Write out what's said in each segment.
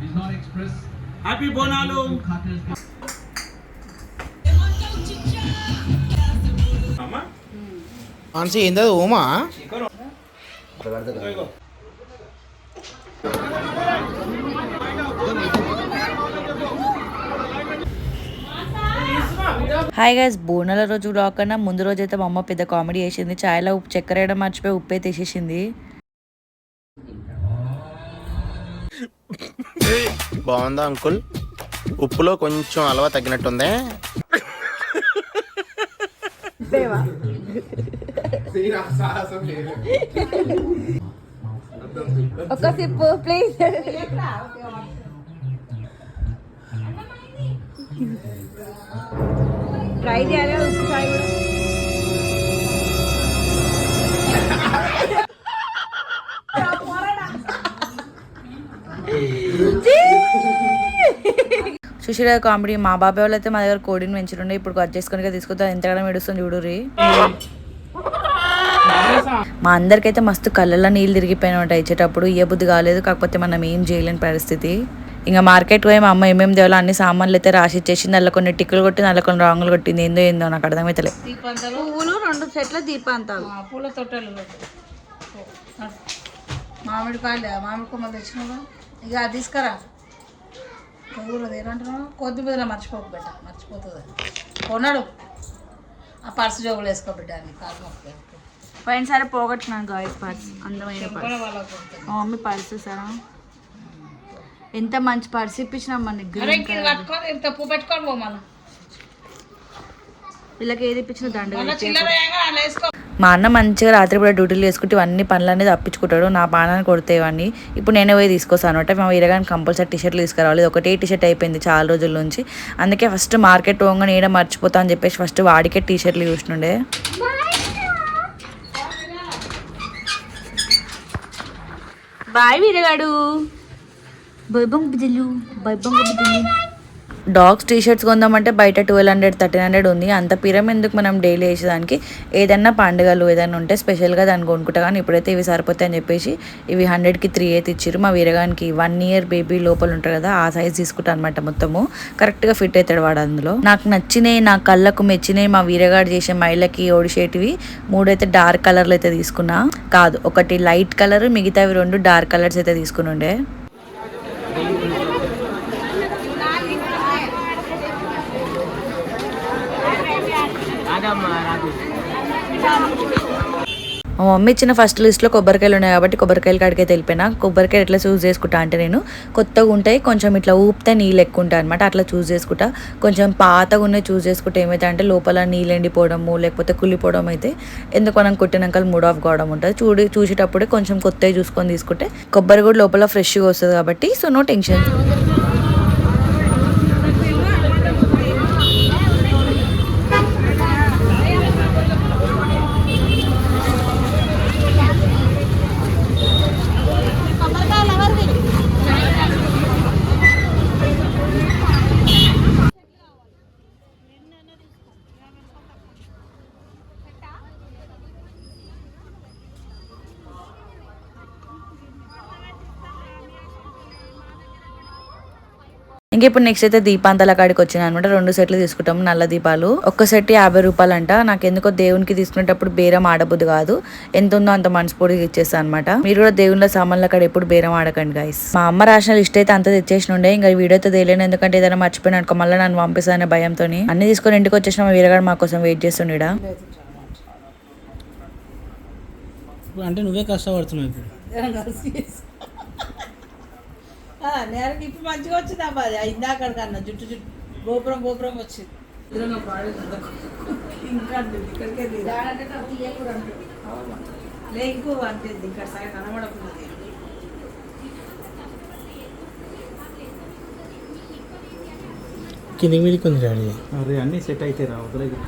is not express. Happy Bonalu Manasi ఏందో ఓమా ఇదిగో. హాయ్ గైస్ బోనాల రోజు వ్లాగ్ కన్నా ముందు రోజు అయితే మా అమ్మ పెద్ద కామెడీ చేసింది చాయ్లో ఉప్పు చక్కెర వేయడం మర్చిపోయి ఉప్పే తీసేసింది బాగుందా అంకుల్? ఉప్పులో కొంచెం అలవా తగ్గినట్టుంది. ఒక సిప్పు ప్లీజ్ ట్రై చేయాలి సుశీల కామెడీ మా బాబాయ్ వాళ్ళు అయితే మా దగ్గర కోడిని పెంచుతుండే ఇప్పుడు కట్ చేసుకుని తీసుకుంటా ఎంతగానో ఏడుస్తుంది చూడురి మా అందరికైతే మస్తు కళ్ళల్లో నీళ్ళు తిరిగిపోయిన ఉంటాయి ఇచ్చేటప్పుడు ఏ బుద్ధి కాలేదు కాకపోతే మనం ఏం చేయలేని పరిస్థితి. ఇంకా మార్కెట్ పోయి మా అమ్మ ఏమేమి తేవాలో అన్ని సామాన్లు అయితే రాసి ఇచ్చేసింది అందులో కొన్ని టిక్కులు కొట్టింది అందులో కొన్ని రాంగులు కొట్టింది ఏందో ఏందో నాకు అర్థమైతలే. పువ్వులు రెండు సెట్ల దీపాంతాలు. పూల తొట్టెలు మామిడికాయలు మామిడి తెచ్చినావా ఇక తీసుకురా. ఊరు ఏమంటున్నావు కొద్దిమీదలో మర్చిపోకు బిడ్డ. మర్చిపోతుంది. కొన్నాడు. ఆ పర్సు జోగులు వేసుకో బిడ్డ అని కాలు మొక్క పోయినసారి పోగొట్టున్నాను గాయస్ పర్స్. అందమైన పర్స్. మా మమ్మీ పర్స్ సారా ఎంత మంచి పర్స్ ఇప్పించినాం మనకి అరే ఇంక ఇది పట్టుకొని ఇంత పువ్వు పెట్టుకొని పో మళ్ళీ వీళ్ళకి ఏది ఇప్పించిన దండ మా అన్న మంచిగా రాత్రి కూడా డ్యూటీలు చేసుకుంటే ఇవన్నీ పనులు అనేది తప్పించుకుంటాడు. నా పానాన్ని కొడితే ఇవన్నీ. ఇప్పుడు నేనే పోయి తీసుకొస్తాను అంటే మా వీరగాని కంపల్సరీ టీషర్ట్లు తీసుకురావాలి. ఒకటే టీషర్ట్ అయిపోయింది చాలా రోజుల నుంచి. అందుకే ఫస్ట్ మార్కెట్ పోగానే ఏడ మర్చిపోతా అని చెప్పేసి ఫస్ట్ వాడికే టీషర్ట్లు చూస్తుండే బాయ్ వీరగాడు. బైబంగ్ బిజలు బైబంగ్ బిజలు డాగ్స్ టీ షర్ట్స్ కొందామంటే బయట ట్వెల్వ్ హండ్రెడ్ థర్టీన్ హండ్రెడ్ ఉంది. అంత పిరం ఎందుకు మనం డైలీ వేసేదానికి? ఏదన్నా పండుగలు ఏదైనా ఉంటే స్పెషల్గా దాన్ని కొనుక్కుంటా. కానీ ఇప్పుడైతే ఇవి సరిపోతాయి అని చెప్పేసి ఇవి హండ్రెడ్కి త్రీ అయితే ఇచ్చారు మా వీరగానికి వన్ ఇయర్ బేబీ లోపల ఉంటారు కదా ఆ సైజ్ తీసుకుంటా అనమాట మొత్తము. కరెక్ట్గా ఫిట్ అవుతాడు వాడు అందులో. నాకు నచ్చినాయి నా కళ్ళకు మెచ్చినాయి మా వీరగాడు చేసే మైళ్ళకి ఓడిసేటివి మూడైతే డార్క్ కలర్లు అయితే తీసుకున్నా. కాదు ఒకటి లైట్ కలర్ మిగతావి రెండు డార్క్ కలర్స్ అయితే తీసుకుని ఉండే మా మమ్మీ ఇచ్చిన ఫస్ట్ లిస్ట్లో కొబ్బరికాయలు ఉన్నాయి కాబట్టి కొబ్బరికాయలు కాడికే వెళ్ళిపోయినా కొబ్బరికాయలు ఎట్లా చూస్ చేసుకుంటా అంటే నేను కొత్తగా ఉంటాయి కొంచెం ఇట్లా ఊపితే నీళ్ళు ఎక్కువ ఉంటాయి అనమాట అట్లా చూస్ చేసుకుంటా. కొంచెం పాతగా ఉన్నాయి చూస్ చేసుకుంటే ఏమైతే అంటే లోపల నీళ్ళు ఎండిపోవడము లేకపోతే కుళ్ళిపోవడం అయితే ఎందుకు మనం కొట్టినాక మూడ్ ఆఫ్ కావడం ఉంటుంది. చూడి చూసేటప్పుడే కొంచెం కొత్తవి చూసుకొని తీసుకుంటే కొబ్బరి కూడా లోపల ఫ్రెష్గా వస్తుంది కాబట్టి సో నో టెన్షన్ ఇంక ఇప్పుడు నెక్స్ట్ అయితే దీపాంతాల కాడికి వచ్చిన అనమాట రెండు సెట్లు తీసుకుంటాము నల్ల దీపాలు. ఒక్క సెట్ యాభై రూపాయలు అంట నాకు ఎందుకో దేవునికి తీసుకునేటప్పుడు బేరం ఆడబుద్ది కాదు. ఎంత ఉందో అంత మనస్ఫూర్తిగా ఇచ్చేస్తాను అనమాట మీరు కూడా దేవుళ్ళ సామాన్ల కాడ ఎప్పుడు బేరం ఆడకండి గైస్ మా అమ్మ రాసిన లిస్ట్ అయితే అంత తెచ్చేసి ఉండే. ఇంకా వీడియోతో తెలియను ఎందుకంటే ఏదైనా మర్చిపోయిన అనుకో మళ్ళీ నన్ను పంపిస్తానే భయంతో అన్ని తీసుకొని ఇంటికి వచ్చేసిన మా వీరగాడు మా కోసం వెయిట్ చేస్తుండీడా అంటే నువ్వే కష్టపడుతున్నావు ఇప్పుడు. నేరకి ఇప్పుడు మంచిగా వచ్చింది అబ్బా అది. ఇందాక కన్నా జుట్టు జుట్టు. గోపురం గోపురం వచ్చింది. ఇంకా ఇక్కడికే. లే ఇంకో అంటే ఇక్కడ సగం కనబడకున్నది కిందికి మీదకి ఉంది డాడీ. అరే అన్నీ సెట్ అయితే రా వదిలేదు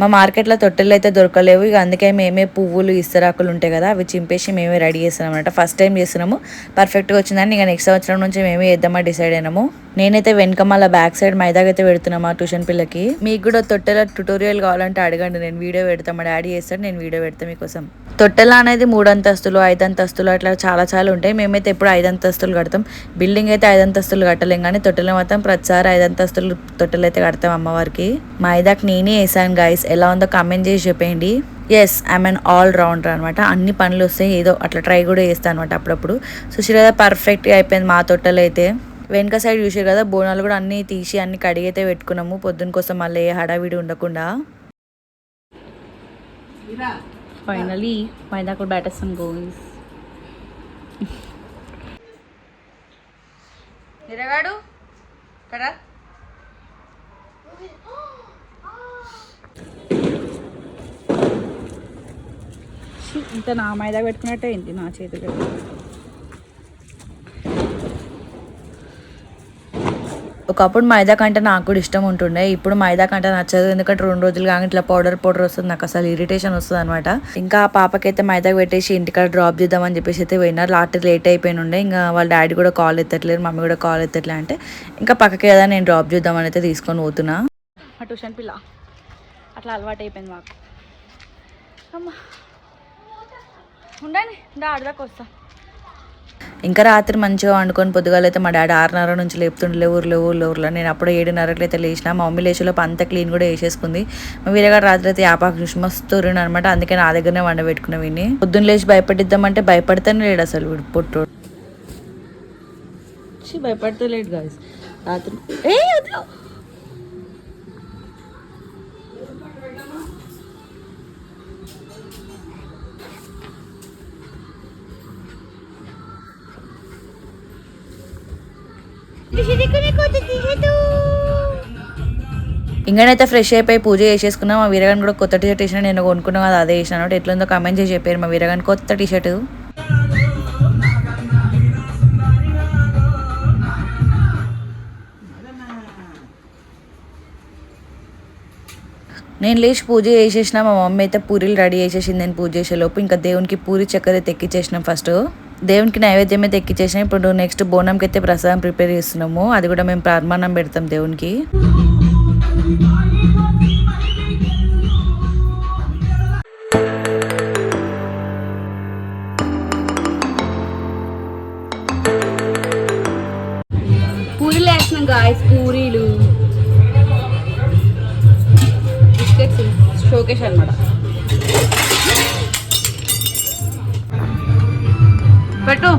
మా మార్కెట్లో తొట్టెలు అయితే దొరకలేవు. ఇక అందుకే మేమే పువ్వులు ఇస్తరాకులు ఉంటాయి కదా అవి చింపేసి మేమే రెడీ చేస్తున్నాం అనమాట ఫస్ట్ టైం చేస్తున్నాము. పర్ఫెక్ట్గా వచ్చిందని ఇక నెక్స్ట్ సంవత్సరం నుంచి మేమే వేద్దామా డిసైడ్ అయినాము. నేనైతే వెనుక మళ్ళీ బ్యాక్ సైడ్ మైదాగైతే పెడుతున్నామా ట్యూషన్ పిల్లకి. మీకు కూడా తొట్టెల ట్యూటోరియల్ కావాలంటే అడగండి. నేను వీడియో పెడతాను. మా డాడీ చేస్తాడు. నేను వీడియో పెడతాను మీకోసం. తొట్టెల అనేది మూడు అంతస్తులు ఐదు అంతస్తులు అట్లా చాలా చాలా ఉంటాయి. మేమైతే ఎప్పుడు ఐదు అంతస్తులు కడతాం. బిల్డింగ్ అయితే ఐదు అంతస్తులు కట్టలేం కానీ తొట్టెలు మాత్రం ప్రతిసారి ఐదు అంతస్తులు తొట్టెలు అయితే కడతాం అమ్మవారికి. మా ఐదాకి నేనే వేసాను గాయస్ ఎలా ఉందో కామెంట్ చేసి చెప్పేయండి. Yes I'm an all rounder అనమాట అన్ని పనులు వస్తాయి. ఏదో అట్లా ట్రై కూడా చేస్తాను అనమాట అప్పుడప్పుడు. చూసారు కదా పర్ఫెక్ట్గా అయిపోయింది మా తొట్టెలు అయితే. వెనక సైడ్ చూసారు కదా బోనాలు కూడా అన్ని తీసి అన్ని కడిగి అయితే పెట్టుకున్నాము. పొద్దున కోసం మళ్ళీ ఏ హడావిడి ఉండకుండా. ఫైనలీ మైదాకు గోయిస్ ఇరగాడు కదా ఇంత నా మైదా పెట్టుకున్నట్టే ఏంటి నా చేతులు ఒకప్పుడు మైదా కంటే నాకు కూడా ఇష్టం ఉంటుండే. ఇప్పుడు మైదా కంటే నచ్చదు. ఎందుకంటే రెండు రోజులు కానీ ఇట్లా పౌడర్ పౌడర్ వస్తుంది. నాకు అసలు ఇరిటేషన్ వస్తుంది అనమాట ఇంకా ఆ పాపకైతే మైదా పెట్టేసి ఇంటికాడ డ్రాప్ చేద్దామని చెప్పేసి అయితే పోయినారు లాస్ట్ లేట్ అయిపోయిన ఉండే. ఇంకా వాళ్ళ డాడీ కూడా కాల్ ఎత్తట్లేరు మమ్మీ కూడా కాల్ ఎత్తట్లే అంటే. ఇంకా పక్కకే కదా నేను డ్రాప్ చేద్దామని అయితే తీసుకొని పోతున్నా. ట్యూషన్ పిల్ల. అట్లా అలవాటు అయిపోయింది మాకు. అమ్మా. వస్తా. ఇంకా రాత్రి మంచిగా వండుకొని పొద్దుగాలైతే మా డాడీ ఆరున్నర నుంచి లేపుతుండే ఊర్లో ఊర్లో ఊర్లో. నేను అప్పుడు ఏడున్నరకి అయితే లేచిన మా మమ్మీ లేచేలోపు అంతా క్లీన్ కూడా వేసేసుకుంది మా వీరగాడు రాత్రి అయితే యాపాకు చూసి మస్తు అనమాట అందుకే నా దగ్గరనే వండబెట్టుకున్న విని పొద్దున్న లేచి భయపెట్టిద్దామంటే భయపడితేనే లేడు అసలు వీడు పొట్టోడు. ఛీ, భయపడితే లేడు గాయస్ రాత్రి ఏ ఇంకనైతే ఫ్రెష్ అయిపోయి పూజ చేసేసుకున్నాం. మా వీరగాని కూడా కొత్త టీషర్ట్ వేసిన నేను కొనుక్కున్నాం కదా అదే వేసినాను ఎట్లుందో కమెంట్ చేసి చెప్పారు మా వీరగాని. కొత్త టీషర్ట్. నేను లేచి పూజ చేసేసిన మా మమ్మీ అయితే పూరీలు రెడీ చేసేసింది నేను పూజ చేసేలోపు ఇంకా దేవునికి పూరి చక్కెర తెక్కిచ్చేసినాం ఫస్ట్ దేవునికి నైవేద్యం అయితే ఎక్కిచ్చేసినాం ఇప్పుడు నెక్స్ట్ బోనంకి అయితే ప్రసాదం ప్రిపేర్ చేస్తున్నాము. అది కూడా మేము ప్రమాణం పెడతాం దేవునికి. పూరీలు వేసినాం గాయస్ పూరీలు. బిస్కెట్స్ షోకేష్ అనమాట పెట్టు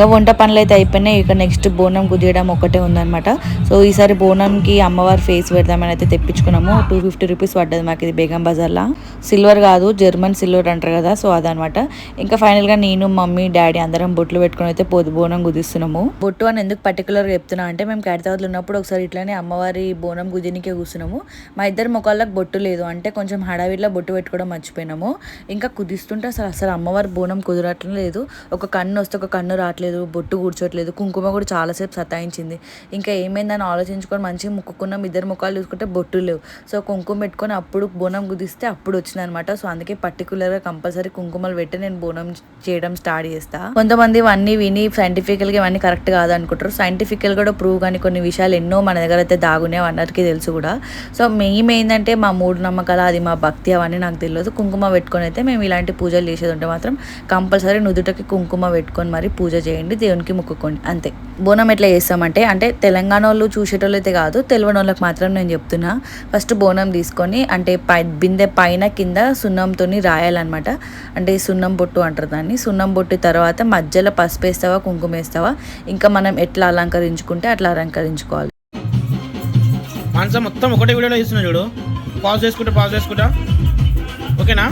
ఇంకా వంట పనులు అయితే అయిపోయినాయి. ఇక నెక్స్ట్ బోనం కుదియడం ఒకటే ఉందన్నమాట. సో ఈసారి బోనంకి అమ్మవారి ఫేస్ పెడదామని అయితే తెప్పించుకున్నాము. టూ ఫిఫ్టీ రూపీస్ పడ్డది మాకు ఇది బేగం బజార్లో. సిల్వర్ కాదు జర్మన్ సిల్వర్ అంటారు కదా సో అదనమాట ఇంకా ఫైనల్గా నేను మమ్మీ డాడీ అందరం బొట్లు పెట్టుకుని అయితే పొద్దు బోనం కుదిస్తున్నాము. బొట్టు అని ఎందుకు పర్టికులర్గా చెప్తున్నా అంటే మేము ఖైరతాబాద్లో ఉన్నప్పుడు ఒకసారి ఇట్లానే అమ్మవారి బోనం కుదినికే కూర్చున్నాము. మా ఇద్దరు ముఖాలకు బొట్టు లేదు. అంటే కొంచెం హడావిడిలో బొట్టు పెట్టుకోవడం మర్చిపోయినాము. ఇంకా కుదిస్తుంటే అసలు అసలు అమ్మవారి బోనం కుదరట్లేదు. లేదు ఒక కన్ను వస్తే ఒక కన్ను రావట్లేదు. బొట్టు కూర్చోట్లేదు. కుంకుమ కూడా చాలాసేపు సతాయించింది. ఇంకా ఏమైందని ఆలోచించుకొని మంచిగా ముక్కుకున్నాం ఇద్దరు ముఖాలు చూసుకుంటే బొట్టు లేవు. సో కుంకుమ పెట్టుకొని అప్పుడు బోనం కుదిస్తే అప్పుడు వచ్చింది అనమాట సో అందుకే పర్టికులర్గా కంపల్సరీ కుంకుమలు పెట్టి నేను బోనం చేయడం స్టార్ట్ చేస్తా. కొంతమంది ఇవన్నీ విని సైంటిఫికల్గా ఇవన్నీ కరెక్ట్ కాదు అనుకుంటారు సైంటిఫికల్ కూడా ప్రూవ్ కానీ కొన్ని విషయాలు ఎన్నో మన దగ్గర అయితే దాగునే అందరికీ తెలుసు కూడా. సో మేము ఏంటంటే మా మూడు నమ్మకాలు అది మా భక్తి అవన్నీ నాకు తెలియదు. కుంకుమ పెట్టుకొని అయితే మేము ఇలాంటి పూజలు చేసేది ఉంటే మాత్రం కంపల్సరీ నుదుటకి కుంకుమ పెట్టుకొని మరి పూజ చేయండి. దేవునికి మొక్కుకోండి. అంతే. బోనం ఎట్లా చేస్తామంటే అంటే తెలంగాణ వాళ్ళు చూసేటోళ్ళు అయితే కాదు తెలియని వాళ్ళకి మాత్రం నేను చెప్తున్నా. ఫస్ట్ బోనం తీసుకొని అంటే పై బిందె పైన కింద సున్నంతో రాయాలన్నమాట. అంటే సున్నం బొట్టు అంటారు దాన్ని. సున్నం బొట్టు తర్వాత మధ్యలో పసుపు వేస్తావా కుంకుమ వేస్తావా? ఇంకా మనం ఎట్లా అలంకరించుకుంటే అట్లా అలంకరించుకోవాలి. మొత్తం ఒకటే వీడియోలో చూడు. పాజ్ చేసుకుంటా పాజ్ చేసుకుంటా. ఓకేనా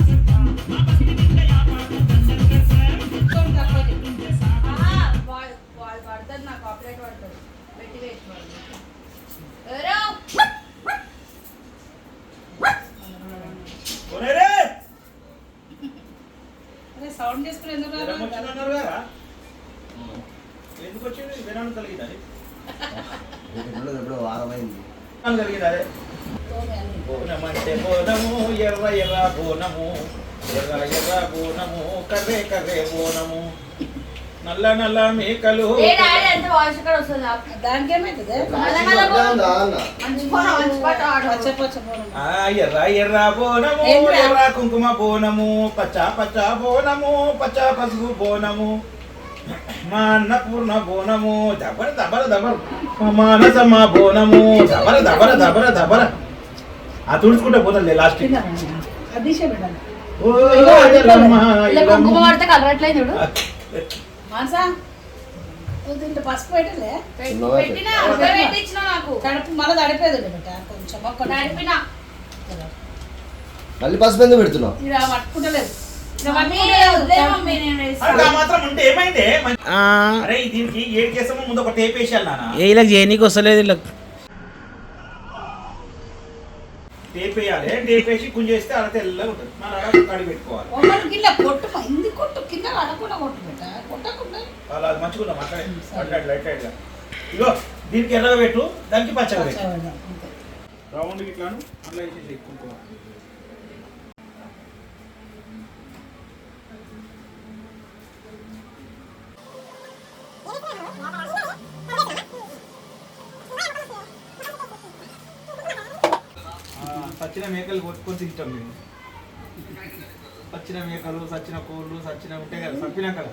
సౌండ్ చేసుకుని ఎందుకు? ఎందుకు వచ్చింది? జ్వరం కలిగింది? అది ఎప్పుడో వారమైంది. కలిగింది? అదే బోనము ఎర్ర ఎర్ర బోనము ఎర్ర ఎర్ర బోనము కర్రే కర్రే బోనము. నల్ల నల్ల మేకలు. ఎర్ర ఎర్ర బోనము? ఎర్ర కుంకుమ బోనము పచ్చ పచ్చ బోనము పచ్చ పసుపు బోనము మా అన్నపూర్ణ బోనము దబర దబర దబర మా మానసమ్మ బోనము దబర దబర దబర దబర ఆ తుడుచుకుంటే పోతుంది లాస్ట్ ఓ కలరట్లేదు చూడు. మానసా? నువ్వు దీంట్లో పసుపు పెట్టలే? పెట్టినా? పెట్టించిన నాకు. కడుపు మళ్ళీ తడిపేది బిడ్డ. కొంచెం ఒక్క నడిపిన మళ్ళీ పసుపు ఎందుకు పెడుతున్నావు? ఇలా పట్టుకుంటలేదు. ఇలా టేప్ చేయనీకి వస్తలేదు ఇలా వేయాలి. టేప్ వేసి కుంజేస్తే అలా తెల్లగా ఉంటుంది. మన కడిగి పెట్టుకోవాలి ఒక్కరు కింద కొట్టు ఇంది కొట్టు కింద అడగకుండా కొట్టు బిడ్డ కొట్టకుండా అలా మంచిగా మాట్లాడే అట్లా లైట్ లైట్గా ఇగో దీనికి ఎర్రగా పెట్టు దానికి పచ్చగా పెట్టు. రౌండ్ ఇట్లాను అట్లా వేసేసి కుంకుమ సచ్చిన మేకలు కొట్టుకొని తింటాం మేము. సచ్చిన మేకలు సచ్చిన కోళ్ళు సచ్చిన ఉంటాయి కదా చంపినాం కదా.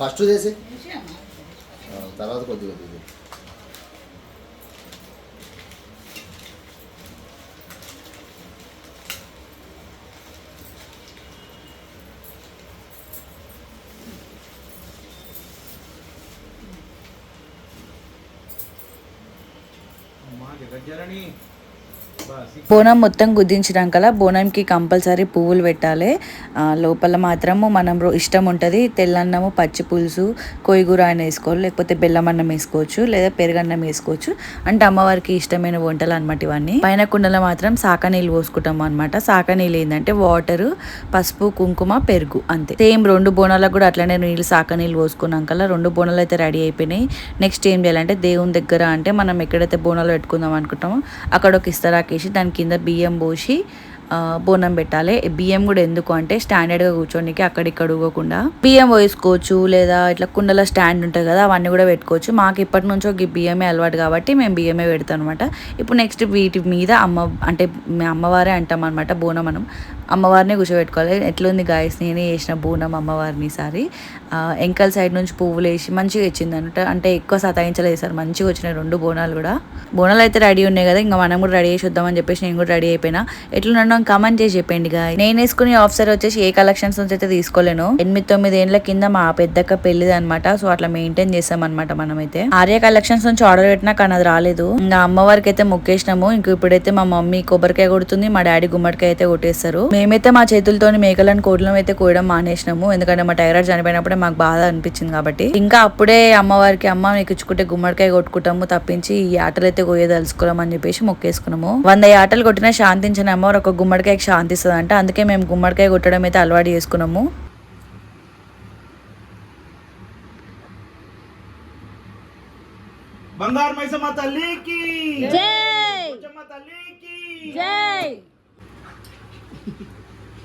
ఫస్ట్ చేసి తర్వాత కొద్దిగా Did I get any? బోనం మొత్తం గుద్దించినాకల బోనంకి కంపల్సరీ పువ్వులు పెట్టాలి. లోపల మాత్రము మనం ఇష్టం ఉంటుంది తెల్లన్నము పచ్చి పులుసు కొయ్యగూర అని వేసుకోవాలి లేకపోతే బెల్లం అన్నం వేసుకోవచ్చు లేదా పెరుగన్నం వేసుకోవచ్చు. అంటే అమ్మవారికి ఇష్టమైన వంటలు అనమాట ఇవన్నీ. పైన కుండలో మాత్రం సాక నీళ్ళు పోసుకుంటాం అనమాట సాక నీళ్ళు ఏంటంటే వాటర్ పసుపు కుంకుమ పెరుగు అంతే. సేమ్ రెండు బోనాలకు కూడా అట్లనే నీళ్ళు సాక నీళ్ళు పోసుకున్నాక రెండు బోనాలు అయితే రెడీ అయిపోయినాయి. నెక్స్ట్ ఏం చేయాలంటే దేవుని దగ్గర అంటే మనం ఎక్కడైతే బోనాలు పెట్టుకుందాం అనుకుంటామో అక్కడ ఒక ఇస్తరాకేసి దాని కింద బియ్యం పోసి బోనం పెట్టాలి. బియ్యం కూడా ఎందుకు అంటే స్టాండర్డ్గా కూర్చోడానికి అక్కడిక్కడ ఊగకుండా. బియ్యం వేసుకోవచ్చు లేదా ఇట్లా కుండల స్టాండ్ ఉంటుంది కదా అవన్నీ కూడా పెట్టుకోవచ్చు. మాకు ఇప్పటి నుంచో ఈ బియ్యమే అలవాటు కాబట్టి మేము బియ్యమే పెడతాం అనమాట ఇప్పుడు నెక్స్ట్ వీటి మీద అమ్మ అంటే మేము అమ్మవారే అంటాం అనమాట బోనం మనం అమ్మవారిని కూర్చోబెట్టుకోవాలి. ఎట్లుంది గాయస్ నేనే వేసిన బోనం అమ్మవారిని సారి. ఎంకల్ సైడ్ నుంచి పువ్వులు వేసి మంచిగా ఇచ్చింది అనమాట అంటే ఎక్కువ సతాయించలేదు సార్. మంచిగా వచ్చినాయి రెండు బోనాలు కూడా. బోనాలు అయితే రెడీ ఉన్నాయి కదా. ఇంకా మనం కూడా రెడీ చేసి వద్దామని చెప్పేసి నేను కూడా రెడీ అయిపోయినా. ఎట్లున్నాను కమెంట్ చేసి చెప్పండి గా నేను వేసుకునే ఆఫ్సర్ వచ్చేసి ఏ కలెక్షన్స్ నుంచి అయితే తీసుకోలేను. ఎనిమిది తొమ్మిది ఏండ్ల కింద మా పెద్దక్క పెళ్ళిది అనమాట సో అట్లా మెయింటైన్ చేస్తాం అనమాట మనమైతే. ఆర్య కలెక్షన్స్ నుంచి ఆర్డర్ పెట్టినా కానీ అది రాలేదు. ఇంకా అమ్మవారికి అయితే మొక్కేసినాము. ఇంక ఇప్పుడైతే మా మమ్మీ కొబ్బరికాయ కొడుతుంది. మా డాడీ గుమ్మడికాయ అయితే కొట్టేస్తారు. మేమైతే మా చేతులతోని మేకలను కోడ్లను అయితే కోయడం మానేసినాము. ఎందుకంటే మా టైరాయిడ్ చనిపోయినప్పుడే మాకు బాధ అనిపించింది కాబట్టి. ఇంకా అప్పుడే అమ్మవారికి అమ్మ నీకు ఇచ్చుకుంటే గుమ్మడికాయ కొట్టుకుంటాము తప్పించి ఈ ఆటలు అయితే కోయదలుచుకోవడం అని చెప్పేసి మొక్కేసుకున్నాము. వంద ఆటలు కొట్టినా శాంతించిన అమ్మవారు ఒక గుమ్మడికాయకి శాంతిస్తుంది అంటే అందుకే మేము గుమ్మడికాయ కొట్టడం అయితే అలవాటు చేసుకున్నాము. బంగారు మైసమ్మ తల్లికి. పోచమ్మ తల్లికి.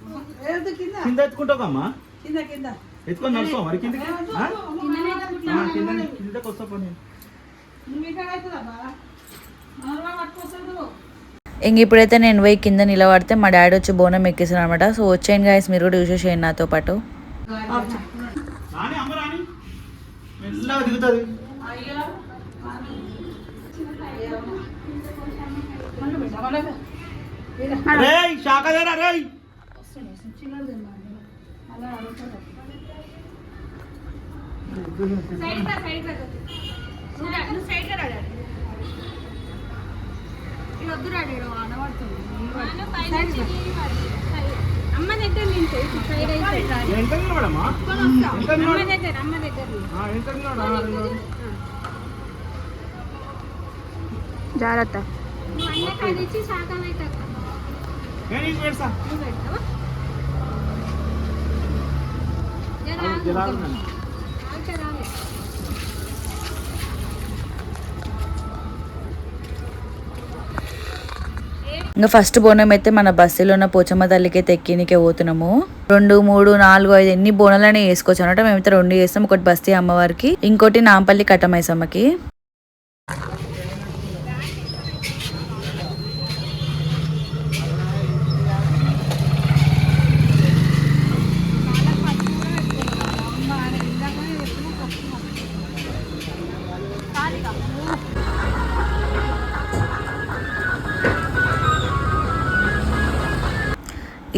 కింద? కింద ఎత్తుకుంటావు అమ్మా కింద కింద. ఎత్తుకొని నడుస్తావు మరి కిందకి? ఇంక ఇప్పుడైతే నేను పోయి కింద నిలబడితే మా డాడీ వచ్చి బోనం ఎక్కేసాను అనమాట సో వచ్చేయండి గాయస్ మీరు కూడా చూసేసేయండి నాతో పాటు. రేయ్ శాఖదేరా రేయ్. అమ్మ దగ్గర నుంచి సైడ్ అయితే ఎంత నిలబడమ్మా అమ్మ దగ్గర అమ్మ దగ్గర జాగ్రత్త. అన్న కలిసి శాతం అయితే నేను పెడతా. నువ్వు పెడతావా? ఇంకా ఫస్ట్ బోనం అయితే మన బస్సులో ఉన్న పోచమ్మ తల్లికి అయితే ఎక్కినికే పోతున్నాము. రెండు మూడు నాలుగు ఐదు ఎన్ని బోనాలనే వేసుకోవచ్చు. అనమాట మేమైతే రెండు వేస్తాం ఒకటి బస్తీ అమ్మవారికి ఇంకోటి నాంపల్లి కట్టమైసమ్మకి.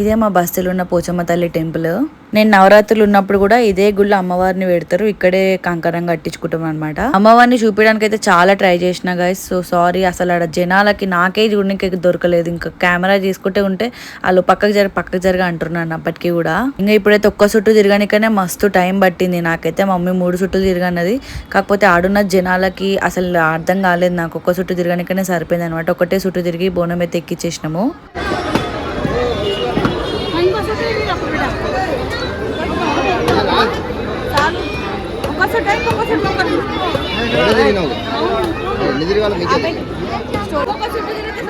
ఇదే మా బస్తీలో ఉన్న పోచమ్మ తల్లి టెంపుల్. నేను నవరాత్రులు ఉన్నప్పుడు కూడా ఇదే గుళ్ళ అమ్మవారిని పెడతారు. ఇక్కడే కంకరం కట్టించుకుంటాం అనమాట అమ్మవారిని చూపించడానికి అయితే చాలా ట్రై చేసిన గైస్ సో సారీ అసలు ఆడ జనాలకి నాకే చూడడానికి దొరకలేదు. ఇంకా కెమెరా తీసుకుంటే ఉంటే వాళ్ళు పక్కకు జరి పక్కకు జరగ అంటున్నాను అప్పటికీ కూడా. ఇంకా ఇప్పుడైతే ఒక్క చుట్టూ తిరగనికనే మస్తు టైం పట్టింది. నాకైతే మమ్మీ మూడు చుట్టూ తిరగన్నది. కాకపోతే ఆడున్న జనాలకి అసలు అర్థం కాలేదు. నాకు ఒక్క చుట్టూ తిరగనికనే సరిపోయింది అనమాట ఒకటే చుట్టూ తిరిగి బోనం అయితే ఎక్కిచ్చేసినాము ఇంకోసారి అప్పుడు చాలు ఒక్కసారి టైం ఒక్కసారి ఒకటి ఎక్కడ తిరిగినావు ఎన్ని తిరిగి వాళ్ళ మీకు ఒక్క చుట్టూ తిరిగితే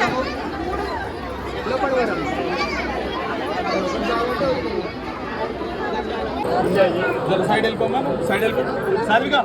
చాలు సైడ్ వెళ్ళిపోమా సైడ్ వెళ్ళిపో సార్విగా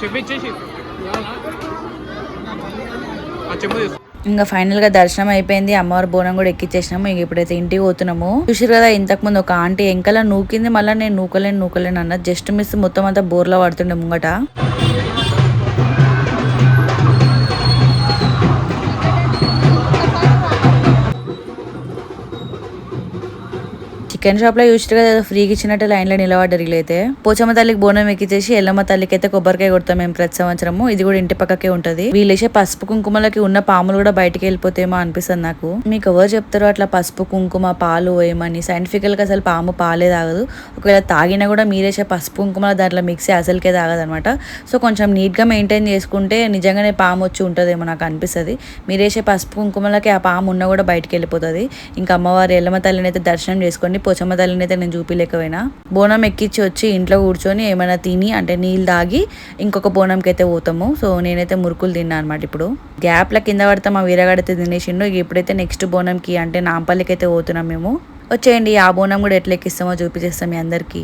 చెంబు ఇంకా ఫైనల్గా దర్శనం అయిపోయింది. అమ్మవారి బోనం కూడా ఎక్కిచ్చేసినాము. ఇంక ఇప్పుడైతే ఇంటికి పోతున్నాము. చూసారు కదా ఇంతకు ముందు ఒక ఆంటీ ఎంకలా నూకింది మళ్ళీ నేను నూకలేను నూకలేను అన్న. జస్ట్ మిస్ మొత్తం అంతా బోర్లో పడుతుండే ముంగట. చికెన్ షాప్లో చూసిరు కదా ఫ్రీగా ఇచ్చినట్టు లైన్లో నిలబడ్డారు వీళ్ళైతే. పోచమ్మ తల్లికి బోనం ఎక్కిచ్చేసి ఎల్లమ్మ తల్లికి అయితే కొబ్బరికాయ కొడతాం మేము ప్రతి సంవత్సరము. ఇది కూడా ఇంటి పక్కకే ఉంటది. వీళ్ళేసే పసుపు కుంకుమలకి ఉన్న పాములు కూడా బయటికి వెళ్ళిపోతేమో అనిపిస్తుంది నాకు. మీకు ఎవరు చెప్తారు అట్లా పసుపు కుంకుమ పాలు వేయమని. సైంటిఫికల్గా అసలు పాము పాలే తాగదు. ఒకవేళ తాగినా కూడా మీరేసే పసుపు కుంకుమల దాంట్లో మిక్సీ అసలుకే తాగదు అనమాట సో కొంచెం నీట్గా మెయింటైన్ చేసుకుంటే నిజంగానే పాము వచ్చి ఉంటుందేమో నాకు అనిపిస్తుంది. మీరేసే పసుపు కుంకుమలకి ఆ పాము ఉన్నా కూడా బయటకు వెళ్ళిపోతుంది. ఇంకా అమ్మవారి ఎల్లమ్మ తల్లిని అయితే దర్శనం చేసుకోండి. పోచమ్మ తల్లిని అయితే నేను చూపిలేకపోయినా. బోనం ఎక్కించి వచ్చి ఇంట్లో కూర్చొని ఏమైనా తిని అంటే నీళ్ళు తాగి ఇంకొక బోనంకి అయితే పోతాము. సో నేనైతే మురుకులు తిన్నా అనమాట ఇప్పుడు. గ్యాప్ల కింద పడితే మా వీరగాడైతే తినేసిండు. ఇప్పుడైతే నెక్స్ట్ బోనంకి అంటే నాంపల్లికి అయితే పోతున్నాం మేము. వచ్చేయండి ఆ బోనం కూడా ఎట్లా ఎక్కిస్తామో చూపించేస్తాం మీ అందరికీ.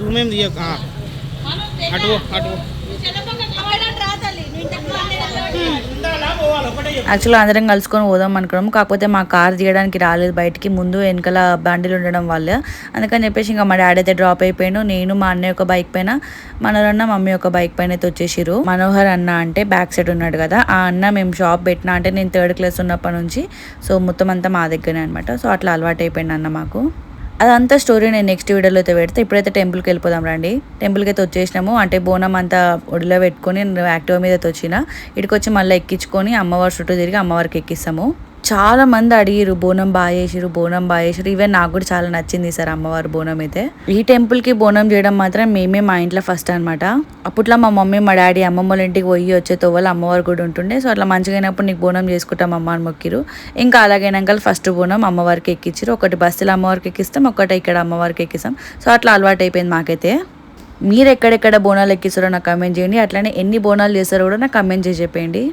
జూమ్ ఏం తీయక అటు అటు యాక్చువల్గా అందరం కలుసుకొని పోదాం అనుకున్నాం కాకపోతే మా కార్ తీయడానికి రాలేదు బయటికి. ముందు వెనకాల బండిలు ఉండడం వల్ల. అందుకని చెప్పేసి ఇంకా మా డాడీ అయితే డ్రాప్ అయిపోయాను నేను మా అన్నయ్య ఒక బైక్ పైన మనరన్న మమ్మీ ఒక బైక్ పైన అయితే వచ్చేసిరు మనోహర్ అన్న అంటే బ్యాక్ సైడ్ ఉన్నాడు కదా. ఆ అన్న మేము షాప్ పెట్టినా అంటే నేను థర్డ్ క్లాస్ ఉన్నప్పటి నుంచి. సో మొత్తం అంతా మా దగ్గరే అనమాట సో అట్లా అలవాటు అయిపోయింది అన్న మాకు. అదంతా స్టోరీ నేను నెక్స్ట్ వీడియోలో అయితే పెడితే. ఇప్పుడైతే టెంపుల్కి వెళ్ళిపోదాం రండి. టెంపుల్కి అయితే వచ్చేసినాము. అంటే బోనం అంతా ఒడిలో పెట్టుకొని యాక్టివ్ మీద అయితే వచ్చిన. ఇక్కడికి వచ్చి మళ్ళీ ఎక్కించుకొని అమ్మవారి చుట్టూ తిరిగి అమ్మవారికి ఎక్కిస్తాము. చాలా మంది అడిగిరు బోనం బాగా చేసిరు బోనం బాగా చేసిరు ఈవెన్ నాకు కూడా చాలా నచ్చింది సార్ అమ్మవారి బోనం అయితే. ఈ టెంపుల్కి బోనం చేయడం మాత్రం మేమే మా ఇంట్లో ఫస్ట్ అనమాట అప్పట్లో మా మమ్మీ మా డాడీ అమ్మమ్మ వాళ్ళ ఇంటికి పోయి వచ్చే తోవల అమ్మవారు కూడా ఉంటుండే. సో అట్లా మంచిగా అయినప్పుడు నీకు బోనం చేసుకుంటాం అమ్మ అని మొక్కిరు ఇంకా అలాగైనాక ఫస్ట్ బోనం అమ్మవారికి ఎక్కించారు ఒకటి బస్సులో అమ్మవారికి ఎక్కిస్తాం ఒకటి ఇక్కడ అమ్మవారికి ఎక్కిస్తాం. సో అట్లా అలవాటు అయిపోయింది మాకైతే. మీరు ఎక్కడెక్కడ బోనాలు ఎక్కిస్తారో నాకు కమెంట్ చేయండి. అట్లనే ఎన్ని బోనాలు చేస్తారో కూడా నాకు కమెంట్ చేసి చెప్పండి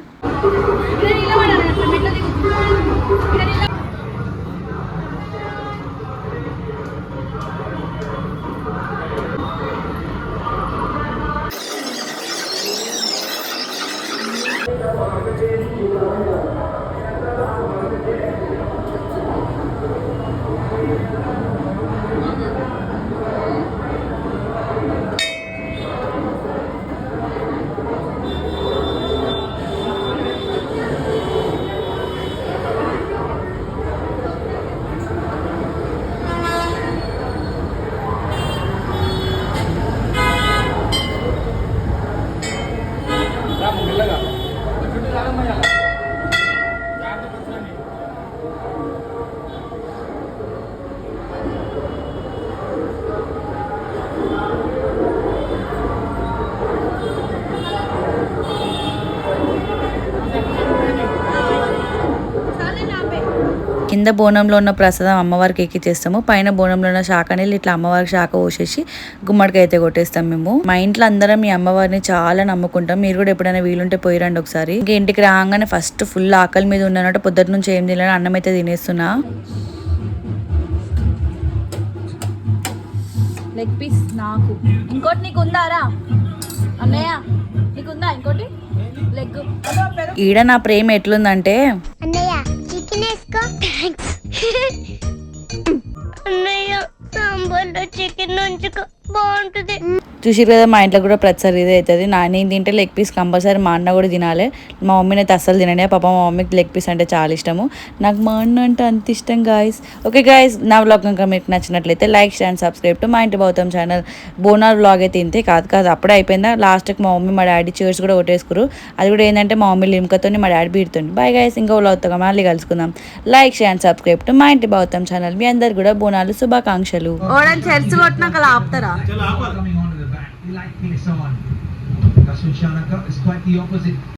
కింద బోనంలో ఉన్న ప్రసాదం అమ్మవారికి ఎక్కిచ్చేస్తాము. పైన బోనంలో ఉన్న శాఖ నీళ్ళు ఇట్లా అమ్మవారికి శాఖ పోసేసి గుమ్మడికాయ అయితే కొట్టేస్తాం మేము. మా ఇంట్లో అందరం ఈ అమ్మవారిని చాలా నమ్ముకుంటాం. మీరు కూడా ఎప్పుడైనా వీలుంటే పోయిరండి ఒకసారి. ఇంకా ఇంటికి రాగానే ఫస్ట్ ఫుల్ ఆకలి మీద ఉన్నట్టు పొద్దుట నుంచి ఏం తినలేదు అన్నం అయితే తినేస్తున్నా. లెగ్ పీస్ నాకు. ఇంకోటి నీకు ఉందారా అన్నయ్య నీకుందా ఇంకోటి? లెగ్ ఈడ నా ప్రేమ ఎట్లుందంటే అన్నయ్య సాంబార్లో చికెన్ ఉంచుకో. బాగుంటుంది. చూసి కదా మా ఇంట్లో కూడా ప్రతిసారి ఇదే అవుతుంది. నా నేను తింటే లెగ్ పీస్ కంపల్సరీ మా అన్న కూడా తినాలి. మా మమ్మీని అయితే అస్సలు తినండి పాప మా మమ్మీకి లెగ్ పీస్ అంటే చాలా ఇష్టము. నాకు మా అన్న అంటే అంత ఇష్టం గాయస్ ఓకే గాయస్ నా వ్లాగ్ కనుక మీకు నచ్చినట్లయితే like share and subscribe to మా ఇంటి బౌతం ఛానల్ బోనార్ వ్లాగ్ అయితే ఇంతే కాదు కాదు అప్పుడే అయిపోయిందా? లాస్ట్కి మా మమ్మీ మా డాడీ చైర్స్ కూడా కొట్టేసుకురు అది కూడా ఏంటంటే మా మమ్మీ లిమ్కతో మా డాడీ బీడుతుంది బాయ్ గాయస్ ఇంకా వ్లాగ్తో మళ్ళీ కలుసుకుందాం. Like share and subscribe to మా ఇంటి బౌతం ఛానల్ మీ అందరు కూడా బోనాలు శుభాకాంక్షలు. ఆపుతారా like Quezon. got. is quite the opposite.